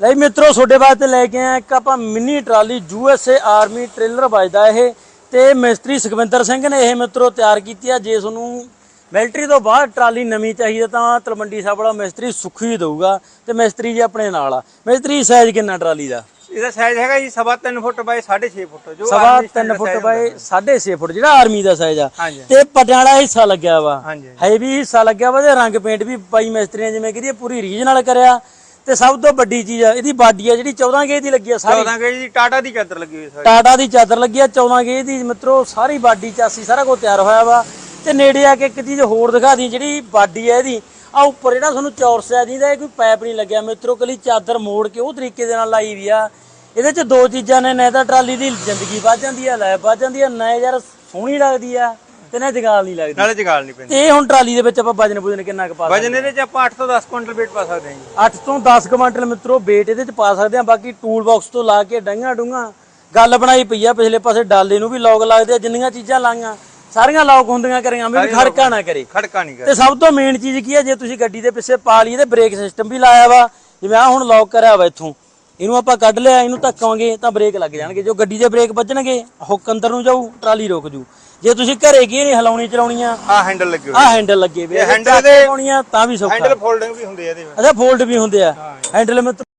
ਲੈ ਜੀ ਮਿੱਤਰੋ ਤੁਹਾਡੇ ਵਾਸਤੇ ਲੈ ਕੇ ਆਏ ਇੱਕ ਆਪਾਂ mini trolley USA army trailer ਵੱਜਦਾ ਇਹ। ਤੇ ਮਿਸਤਰੀ ਸੁਖਵਿੰਦਰ ਸਿੰਘ ਨੇ ਇਹ ਮਿੱਤਰੋ ਤਿਆਰ ਕੀਤੀ ਆ। ਜੇ ਤੁਹਾਨੂੰ ਮਿਲਟਰੀ ਤੋਂ ਬਾਅਦ ਟਰਾਲੀ ਨਵੀਂ ਚਾਹੀਦੀ ਤਾਂ ਤਲਵੰਡੀ ਸਾਹਿਬ ਵਾਲਾ ਮਿਸਤਰੀ ਸੁਖੀ ਦਊਗਾ ਤੇ ਮਿਸਤਰੀ ਜੀ ਆਪਣੇ ਨਾਲ ਆ। ਮਿਸਤਰੀ ਸਾਈਜ਼ ਕਿੰਨਾ ਟਰਾਲੀ ਦਾ? ਇਹਦਾ ਸਾਈਜ਼ ਹੈਗਾ ਜੀ ਸਵਾ 3 ਫੁੱਟ ਬਾਈ 6.5 ਫੁੱਟ। ਜੋ ਸਵਾ ਆਰਮੀ 3 standard ਫੁੱਟ ਬਾਈ ਹੁੰਦਾ। 6.5 ਫੁੱਟ ਜਿਹੜਾ ਆਰਮੀ ਦਾ ਸਾਈਜ਼ ਆ। ਤੇ ਪਟਿਆਂ ਵਾਲਾ ਹਿੱਸਾ ਲੱਗਿਆ ਵਾ। ਹਾਂਜੀ। ਹੈਵੀ ਹਿੱਸਾ ਲੱਗਿਆ ਵਾ ਤੇ ਰੰਗ ਪੇਂਟ ਵੀ ਬਾਈ ਮਿਸਤਰੀ ਨੇ ਜਿਵੇਂ ਕਰੀਏ ਪੂਰੀ ਰੀਝ ਨਾਲ ਕਰਿਆ। ਤੇ ਸਭ ਤੋਂ ਵੱਡੀ ਚੀਜ਼ ਆ ਇਹਦੀ ਬਾਡੀ ਆ ਜਿਹੜੀ 14 ਗੇਜ ਦੀ ਲੱਗੀ ਆ ਸਾਰੀ। 14 ਗੇਜ ਦੀ ਟਾਟਾ ਦੀ ਚਾਦਰ ਲੱਗੀ ਹੋਈ ਸਾਰੀ। ਟਾਟਾ ਦੀ ਚਾਦਰ ਲੱਗੀ ਆ 14 ਗੇਜ ਦੀ ਮਿੱਤਰੋ ਸਾਰੀ ਬਾਡੀ ਚਾਸੀ ਸਾਰਾ ਕੁਝ ਤਿਆਰ ਹੋਇਆ ਵਾ। ਤੇ ਨੇੜੇ ਆ ਕੇ ਇੱਕ ਚੀਜ਼ ਹੋਰ ਦਿਖਾ ਦੀ ਜਿਹੜੀ ਬਾਡੀ ਆ ਇਹਦੀ। ਆ ਉੱਪਰ ਜਿਹੜਾ ਤੁਹਾਨੂੰ ਚੌਰਸ ਆ ਜਿਹਦਾ ਇਹ ਕੋਈ ਪਾਈਪ ਨਹੀਂ ਲੱਗਿਆ। ਮਿੱਤਰੋ ਕਲੀ ਚਾਦਰ ਮੋੜ ਕੇ ਉਹ ਤਰੀਕੇ ਦੇ ਨਾਲ ਲਾਈ ਵੀ ਆ। ਇਹਦੇ ਚ ਦੋ ਚੀਜ਼ਾਂ ਨੇ ਨਾ ਤਾਂ ਟਰਾਲੀ ਦੀ ਜ਼ਿੰਦਗੀ ਵੱਧ ਜਾਂਦੀ ਆ ਲੈ ਵੱਧ ਜਾਂਦੀ ਆ ਨਾ ਯਾਰ ਸੋਹਣੀ ਲੱਗਦੀ ਆ। ਤੇ ਨਾ ਜਗਾਲ ਨਹੀਂ ਲੱਗਦੀ। ਨਾਲੇ ਜਗਾਲ ਨਹੀਂ ਪੈਂਦੀ। ਇਹ ਹੁਣ ਟਰਾਲੀ ਦੇ ਵਿੱਚ ਆਪਾਂ ਵਜਨ ਵਜਨ ਕਿੰਨਾ ਕੁ ਪਾ ਸਕਦੇ ਵਜਨ ਇਹਦੇ ਚ ਆਪਾਂ 8 ਤੋਂ 10 ਕੁਇੰਟਲ weight ਪਾ ਸਕਦੇ ਹਾਂ ਜੀ। 8 ਤੋਂ 10 ਕੁਇੰਟਲ ਮਿੱਤਰੋ weight ਇਹਦੇ ਚ ਪਾ ਸਕਦੇ ਆ ਬਾਕੀ ਟੂਲ ਬਾਕਸ ਤੋਂ ਲਾ ਕੇ ਡੰਗਾ ਡੂੰਗਾ। ਗੱਲ ਬਣਾਈ ਪਈ ਆ ਪਿਛਲੇ ਪਾਸੇ ਡਾਲੇ ਨੂੰ ਵੀ ਲੌਕ ਲੱਗਦੇ ਆ ਜਿੰਨੀਆਂ ਚੀਜ਼ਾਂ ਲਾਈਆਂ ਸਾਰੀਆਂ ਲੌਕ ਹੁੰਦੀਆਂ ਕਰੀਆਂ ਵੀ ਖੜਕਾ ਨਾ ਕਰੇ। ਖੜਕਾ ਨਹੀਂ ਕਰ। ਤੇ ਸਭ ਤੋਂ ਮੇਨ ਚੀਜ਼ ਕੀ ਹੈ ਜੇ ਤੁਸੀਂ ਗੱਡੀ ਦੇ ਪਿੱਛੇ ਪਾ ਲਈ ਤੇ ਬ੍ਰੇਕ ਸਿਸਟਮ ਵੀ ਲਾਇਆ ਵਾ। ਜਿਵੇਂ ਆ ਹੁਣ ਲੌਕ ਕਰਿਆ ਵਾ ਇੱਥੋਂ। ਇਹਨੂੰ ਆਪਾਂ ਕੱਢ ਲਿਆ ਇਹਨੂੰ ਧੱਕਾਂਗੇ ਤਾਂ ਬ੍ਰੇਕ ਲੱਗ ਜਾਣਗੇ। ਜੋ ਗੱਡੀ ਦੇ ਬ੍ਰੇਕ ਵੱਜਣਗੇ ਹੁੱਕ ਅੰਦਰ ਨੂੰ ਜਾਊ ਟਰਾਲੀ ਰੁਕ ਜੂ। ਜੇ ਤੁਸੀਂ ਘਰੇ ਕੀ ਨਹੀਂ ਹਲਾਉਣੀ ਚਲਾਉਣੀ ਆ ਆ ਹੈਂਡਲ ਲੱਗੇ ਹੋਏ ਆ ਹੈਂਡਲ ਲੱਗੇ ਵੇ handle ਦੇ- ਆ ਤਾਂ ਵੀ ਸੌਖਾ। ਹੈਂਡਲ ਫੋਲਡਿੰਗ ਵੀ ਹੁੰਦੇ ਆ ਇਹਦੇ ਵਿੱਚ। ਅੱਛਾ ਫੋਲਡ ਵੀ ਹੁੰਦੇ ਆ। ਹੈਂਡਲ ਮੈਂ